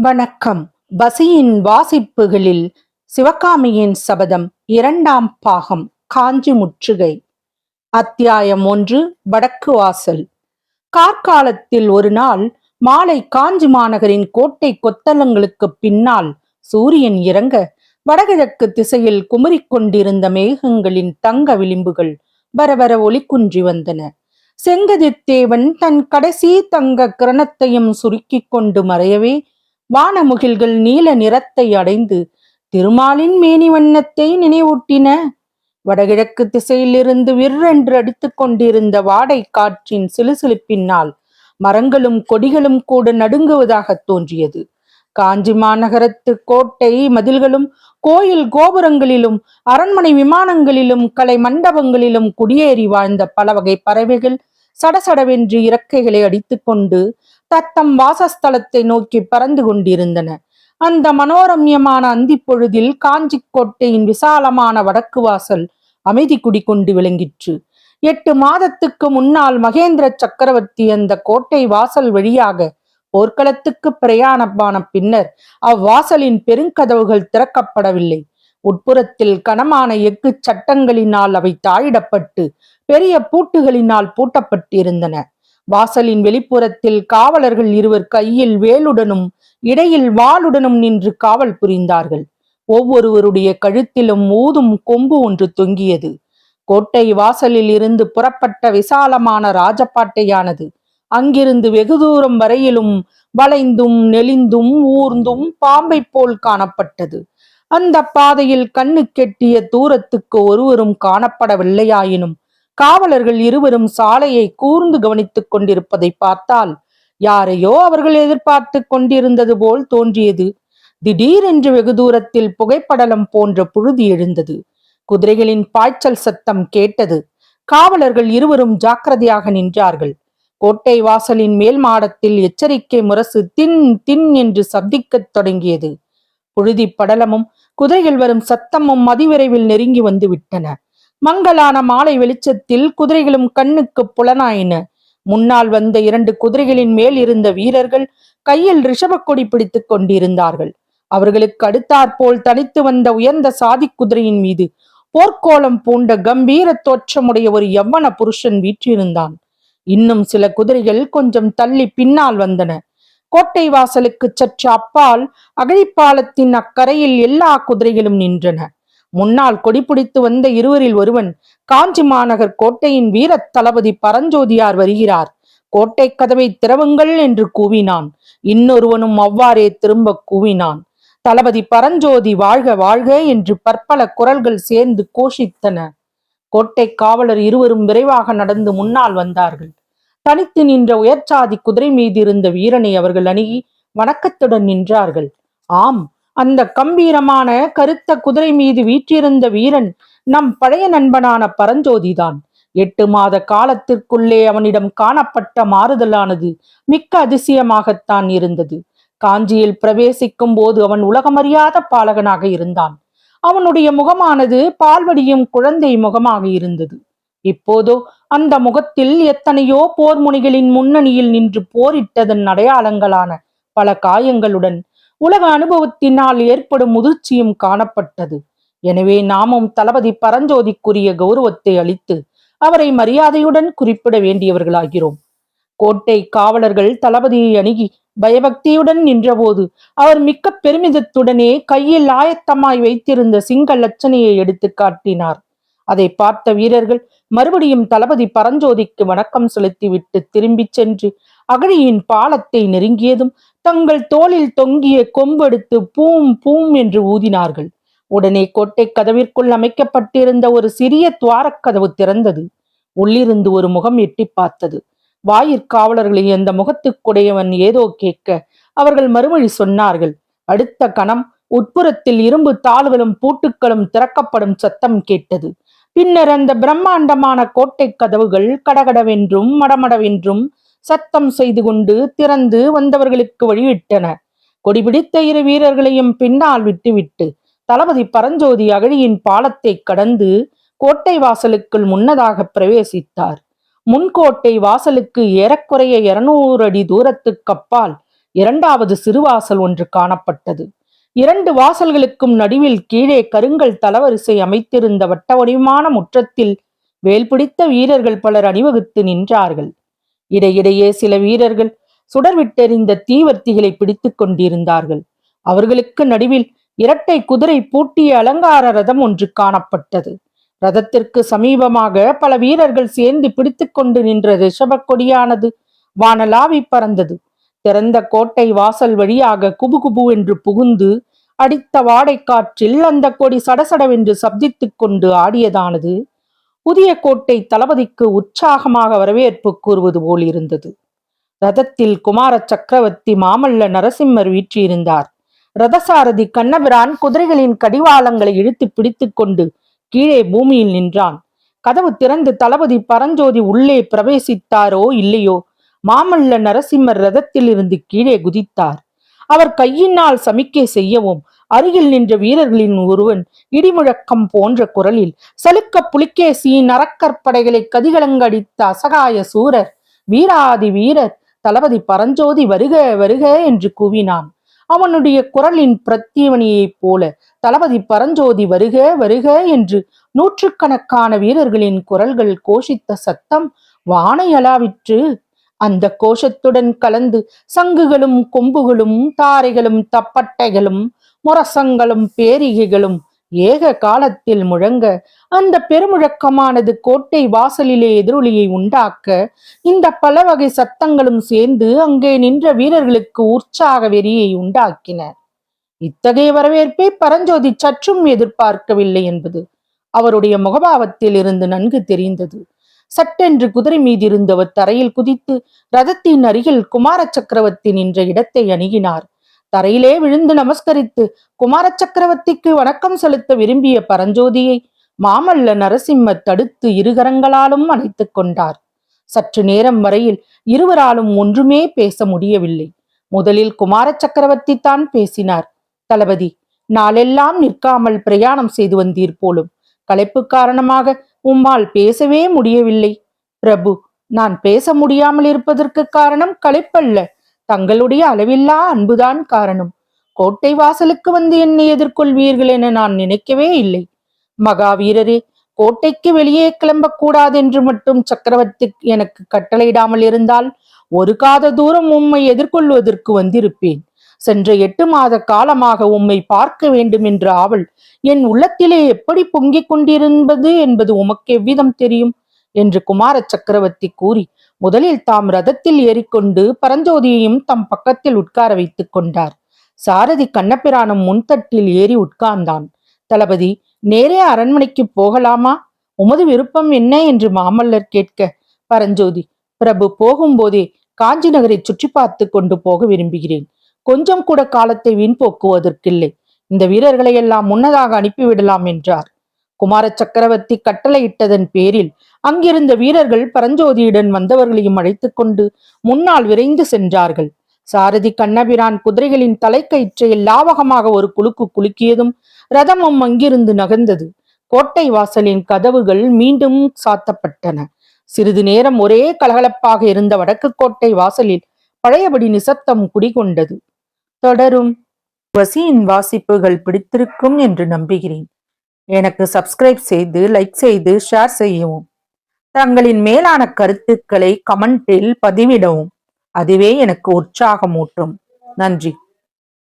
வணக்கம். பசியின் வாசிப்புகளில் சிவகாமியின் சபதம் இரண்டாம் பாகம் காஞ்சி முற்றுகை. அத்தியாயம் ஒன்று வடக்கு வாசல். கார்காலத்தில் ஒரு நாள் மாலை காஞ்சி மாநகரின் கோட்டை கொத்தளங்களுக்கு பின்னால் சூரியன் இறங்க வடகிழக்கு திசையில் குமரிக் கொண்டிருந்த மேகங்களின் தங்க விளிம்புகள் வரவர ஒளிக்குன்றி வந்தன. செங்கதித்தேவன் தன் கடைசி தங்க கிரணத்தையும் சுருக்கிக் கொண்டு மறையவே வானமுகில்கள் நீல நிறத்தை அடைந்து திருமாலின் மேனி வண்ணத்தை நினைவூட்டின. வடகிழக்கு திசையிலிருந்து விற்றென்று அடித்துக் கொண்டிருந்த வாடை காற்றின் சிலுசிலுப்பினால் மரங்களும் கொடிகளும் கூட நடுங்குவதாக தோன்றியது. காஞ்சி மாநகரத்து கோட்டை மதில்களும் கோயில் கோபுரங்களிலும் அரண்மனை விமானங்களிலும் கலை மண்டபங்களிலும் குடியேறி வாழ்ந்த பல வகை பறவைகள் சடசடவென்று இறக்கைகளை அடித்துக்கொண்டு தத்தம் வாசஸ்தலத்தை நோக்கி பறந்து கொண்டிருந்தன. அந்த மனோரம்யமான அந்திப்பொழுதில் காஞ்சி கோட்டையின் விசாலமான வடக்கு வாசல் அமைதி குடிக்கொண்டு விளங்கிற்று. எட்டு மாதத்துக்கு முன்னால் மகேந்திர சக்கரவர்த்தி அந்த கோட்டை வாசல் வழியாக போர்க்களத்துக்கு பிரயாணமான பின்னர் அவ்வாசலின் பெருங்கதவுகள் திறக்கப்படவில்லை. உட்புறத்தில் கனமான எஃகு சட்டங்களினால் அவை தாழிடப்பட்டு பெரிய பூட்டுகளினால் பூட்டப்பட்டிருந்தன. வாசலின் வெளிப்புறத்தில் காவலர்கள் இருவர் கையில் வேலுடனும் இடையில் வாளுடனும் நின்று காவல் புரிந்தார்கள். ஒவ்வொருவருடைய கழுத்திலும் ஊதும் கொம்பு ஒன்று தொங்கியது. கோட்டை வாசலில் இருந்து புறப்பட்ட விசாலமான ராஜபாட்டையானது. அங்கிருந்து வெகு தூரம் வரையிலும் வளைந்தும் நெளிந்தும் ஊர்ந்தும் பாம்பை போல் காணப்பட்டது. அந்த பாதையில் கண்ணு கெட்டிய தூரத்துக்கு ஒருவரும் காணப்படவில்லையாயினும் காவலர்கள் இருவரும் சாலையை கூர்ந்து கவனித்துக் கொண்டிருப்பதை பார்த்தால் யாரையோ அவர்கள் எதிர்பார்த்து கொண்டிருந்தது போல் தோன்றியது. திடீரென்று வெகு தூரத்தில் புகைப்படலம் போன்ற புழுதி எழுந்தது. குதிரைகளின் பாய்ச்சல் சத்தம் கேட்டது. காவலர்கள் இருவரும் ஜாக்கிரதையாக நின்றார்கள். கோட்டை வாசலின் மேல் மாடத்தில் எச்சரிக்கை முரசு தின் தின் என்று சப்திக்கத் தொடங்கியது. புழுதி படலமும் குதிரைகள் வரும் சத்தமும் அதிவிரைவில் நெருங்கி வந்து விட்டன மங்கலான மாலை வெளிச்சத்தில் குதிரைகளும் கண்ணுக்கு புலனாயின. முன்னால் வந்த இரண்டு குதிரைகளின் மேல் இருந்த வீரர்கள் கையில் ரிஷபக்கொடி பிடித்துக் கொண்டிருந்தார்கள். அவர்களுக்கு அடுத்தாற்போல் தனித்து வந்த உயர்ந்த சாதி குதிரையின் மீது போர்க்கோலம் பூண்ட கம்பீர தோற்றமுடைய ஒரு யவ்வன புருஷன் வீற்றிருந்தான். இன்னும் சில குதிரைகள் கொஞ்சம் தள்ளி பின்னால் வந்தன. கோட்டை வாசலுக்கு சற்று அப்பால் அகழிப்பாலத்தின் அக்கரையில் எல்லா குதிரைகளும் நின்றன. முன்னால் கொடி பிடித்து வந்த இருவரில் ஒருவன் காஞ்சி மாநகர் கோட்டையின் வீரத் தளபதி பரஞ்சோதியார் வருகிறார். கோட்டை கதவை திறவுங்கள் என்று கூவினான். இன்னொருவனும் அவ்வாறே திரும்ப கூவினான். தளபதி பரஞ்சோதி வாழ்க வாழ்க என்று பற்பல குரல்கள் சேர்ந்து கோஷித்தன. கோட்டை காவலர் இருவரும் விரைவாக நடந்து முன்னால் வந்தார்கள். தனித்து நின்ற உயர்ச்சாதி குதிரை மீது இருந்த வீரனை அவர்கள் அணுகி வணக்கத்துடன் நின்றார்கள். ஆம் அந்த கம்பீரமான கருத்த குதிரை மீது வீற்றிருந்த வீரன் நம் பழைய நண்பனான பரஞ்சோதிதான். எட்டு மாத காலத்திற்குள்ளே அவனிடம் காணப்பட்ட மாறுதலானது மிக்க அதிசயமாகத்தான் இருந்தது. காஞ்சியில் பிரவேசிக்கும் போது அவன் உலகமறியாத பாலகனாக இருந்தான். அவனுடைய முகமானது பால்வடியும் குழந்தை முகமாக இருந்தது. இப்போதோ அந்த முகத்தில் எத்தனையோ போர் முனிகளின் முன்னணியில் நின்று போரிட்டதன் அடையாளங்களான பல காயங்களுடன் உலக அனுபவத்தினால் ஏற்படும் முதிர்ச்சியும் காணப்பட்டது. எனவே நாமும் தளபதி பரஞ்சோதிக்குரிய கௌரவத்தை அளித்து அவரை மரியாதையுடன் குறிப்பிட வேண்டியவர்களாகிறோம். கோட்டை காவலர்கள் தளபதியை அணுகி பயபக்தியுடன் நின்றபோது அவர் மிக்க பெருமிதத்துடனே கையில் ஆயத்தமாய் வைத்திருந்த சிங்க லட்சணையை எடுத்து காட்டினார். அதை பார்த்த வீரர்கள் மறுபடியும் தளபதி பரஞ்சோதிக்கு வணக்கம் செலுத்திவிட்டு திரும்பிச் சென்று அகழியின் பாலத்தை நெருங்கியதும் தங்கள் தோளில் தொங்கிய கொம்பெடுத்து பூம் பூம் என்று ஊதினார்கள். உடனே கோட்டை கதவிற்குள் அமைக்கப்பட்டிருந்த ஒரு சிறிய துவாரக் கதவு திறந்தது. உள்ளிருந்து ஒரு முகம் எட்டி பார்த்தது. வாயிற்காவலர்களை அந்த முகத்துக்குடையவன் ஏதோ கேட்க அவர்கள் மறுமொழி சொன்னார்கள். அடுத்த கணம் உட்புறத்தில் இரும்பு தாள்களும் பூட்டுக்களும் திறக்கப்படும் சத்தம் கேட்டது. பின்னர் அந்த பிரம்மாண்டமான கோட்டை கதவுகள் கடகடவென்றும் மடமடவென்றும் சத்தம் செய்து கொண்டு திறந்து வந்தவர்களுக்கு வழிவிட்டன கொடிபிடித்த இரு வீரர்களையும் பின்னால் விட்டுவிட்டு தளபதி பரஞ்சோதி அகழியின் பாலத்தை கடந்து கோட்டை வாசலுக்குள் முன்னதாக பிரவேசித்தார். முன்கோட்டை வாசலுக்கு ஏறக்குறைய இருநூறு அடி தூரத்துக்கு அப்பால் இரண்டாவது சிறுவாசல் ஒன்று காணப்பட்டது. இரண்டு வாசல்களுக்கும் நடுவில் கீழே கருங்கல் தளவரிசை அமைத்திருந்த வட்ட வடிவமான முற்றத்தில் வேல் பிடித்த வீரர்கள் பலர் அணிவகுத்து நின்றார்கள். இடையிடையே சில வீரர்கள் சுடர்விட்டெறிந்த தீவர்த்திகளை பிடித்துக் கொண்டிருந்தார்கள். அவர்களுக்கு நடுவில் இரட்டை குதிரை பூட்டிய அலங்கார ரதம் ஒன்று காணப்பட்டது. ரதத்திற்கு சமீபமாக பல வீரர்கள் சேர்ந்து பிடித்துக்கொண்டு நின்ற ரிஷப கொடியானது வானலாவி பறந்தது. திறந்த கோட்டை வாசல் வழியாக குபுகுபு என்று புகுந்து அடித்த வாடைக்காற்றில் அந்த கொடி சடசடவென்று சப்தித்துக் கொண்டு ஆடியதானது. புதிய கோட்டை தளபதிக்கு உற்சாகமாக வரவேற்பு கூறுவது போல் இருந்தது. ரதத்தில் குமார சக்கரவர்த்தி மாமல்ல நரசிம்மர் வீற்றிருந்தார். ரதசாரதி கண்ணபிரான் குதிரைகளின் கடிவாளங்களை இழுத்து பிடித்துக் கொண்டு கீழே பூமியில் நின்றான். கதவு திறந்து தளபதி பரஞ்சோதி உள்ளே பிரவேசித்தாரோ இல்லையோ மாமல்ல நரசிம்மர் ரதத்தில் இருந்து கீழே குதித்தார். அவர் கையினால் சமிக்கை செய்யவும் அருகில் நின்ற வீரர்களின் ஒருவன் இடிமுழக்கம் போன்ற குரலில் சலுக்க புலிகேசியின் அறக்கற்படைகளை கதிகலங்கடித்த அசகாய சூரர் வீராதி வீரர் தளபதி பரஞ்சோதி வருக வருக என்று கூவினான். அவனுடைய குரலின் பிரத்தியவனியைப் போல தளபதி பரஞ்சோதி வருக வருக என்று நூற்றுக்கணக்கான வீரர்களின் குரல்கள் கோஷித்த சத்தம் வானையலாவிற்று அந்த கோஷத்துடன் கலந்து சங்குகளும் கொம்புகளும் தாரைகளும் தப்பட்டைகளும் முரசங்களும் பேரிகைகளும் ஏக காலத்தில் முழங்க அந்த பெருமுழக்கமானது கோட்டை வாசலிலே எதிரொலியை உண்டாக்க இந்த பல வகை சத்தங்களும் சேர்ந்து அங்கே நின்ற வீரர்களுக்கு உற்சாக வெறியை உண்டாக்கின. இத்தகைய வரவேற்பை பரஞ்சோதி சற்றும் எதிர்பார்க்கவில்லை என்பது அவருடைய முகபாவத்தில் இருந்து நன்கு தெரிந்தது. சட்டென்று குதிரை மீதிருந்தவர் தரையில் குதித்து ரதத்தின் அருகில் குமார சக்கரவர்த்தி நின்ற இடத்தை அணுகினார். தரையிலே விழுந்து நமஸ்கரித்து குமார சக்கரவர்த்திக்கு வணக்கம் செலுத்த விரும்பிய பரஞ்சோதியை மாமல்ல நரசிம்ம தடுத்து இருகரங்களாலும் அணைத்துக் கொண்டார். சற்று நேரம் வரையில் இருவராலும் ஒன்றுமே பேச முடியவில்லை. முதலில் குமார சக்கரவர்த்தி தான் பேசினார். தளபதி நாளெல்லாம் நிற்காமல் பிரயாணம் செய்து வந்தீர் போலும். களைப்பு காரணமாக உம்மால் பேசவே முடியவில்லை. பிரபு நான் பேச முடியாமல் இருப்பதற்கு காரணம் களைப்பல்ல. தங்களுடைய அளவில்லா அன்புதான் காரணம். கோட்டை வாசலுக்கு வந்து என்னை எதிர்கொள்வீர்கள் என நான் நினைக்கவே இல்லை. மகாவீரரே கோட்டைக்கு வெளியே கிளம்பக்கூடாது என்று மட்டும் சக்கரவர்த்தி எனக்கு கட்டளையிடாமல் இருந்தால் ஒரு காத தூரம் உம்மை எதிர்கொள்வதற்கு வந்திருப்பேன். சென்ற எட்டு மாத காலமாக உம்மை பார்க்க வேண்டும் என்ற ஆவல் என் உள்ளத்திலே எப்படி பொங்கிக் கொண்டிருந்தது என்பது உமக்கு எவ்விதம் தெரியும்? என்று குமார சக்கரவர்த்தி கூறி முதலில் தாம் ரதத்தில் ஏறிக்கொண்டு பரஞ்சோதியையும் தம் பக்கத்தில் உட்கார வைத்துக் கொண்டார். சாரதி கண்ணபிரானும் முன்தட்டில் ஏறி உட்கார்ந்தான். தளபதி நேரே அரண்மனைக்கு போகலாமா? உமது விருப்பம் என்ன? என்று மாமல்லர் கேட்க பரஞ்சோதி பிரபு போகும்போதே காஞ்சி நகரை சுற்றி பார்த்து கொண்டு போக விரும்புகிறேன். கொஞ்சம் கூட காலத்தை வீண் போக்குவதற்கில்லை. இந்த வீரர்களை எல்லாம் முன்னதாக அனுப்பிவிடலாம் என்றார். குமார சக்கரவர்த்தி கட்டளையிட்டதன் பேரில் அங்கிருந்த வீரர்கள் பரஞ்சோதியுடன் வந்தவர்களையும் அழைத்து கொண்டு முன்னால் விரைந்து சென்றார்கள். சாரதி கண்ணபிரான் குதிரைகளின் தலைக்கயிற்றை லாவகமாக ஒரு குலுக்கு குலுக்கியதும் ரதமும் அங்கிருந்து நகர்ந்தது. கோட்டை வாசலின் கதவுகள் மீண்டும் சாத்தப்பட்டன. சிறிது நேரம் ஒரே கலகலப்பாக இருந்த வடக்கு கோட்டை வாசலில் பழையபடி நிசப்தம் குடிகொண்டது. தொடரும். வசியின் வாசிப்புகள் பிடித்திருக்கும் என்று நம்புகிறேன். எனக்கு சப்ஸ்கிரைப் செய்து லைக் செய்து ஷேர் செய்யவும். தங்களின் மேலான கருத்துக்களை கமெண்டில் பதிவிடவும். அதுவே எனக்கு உற்சாகமூட்டும். நன்றி.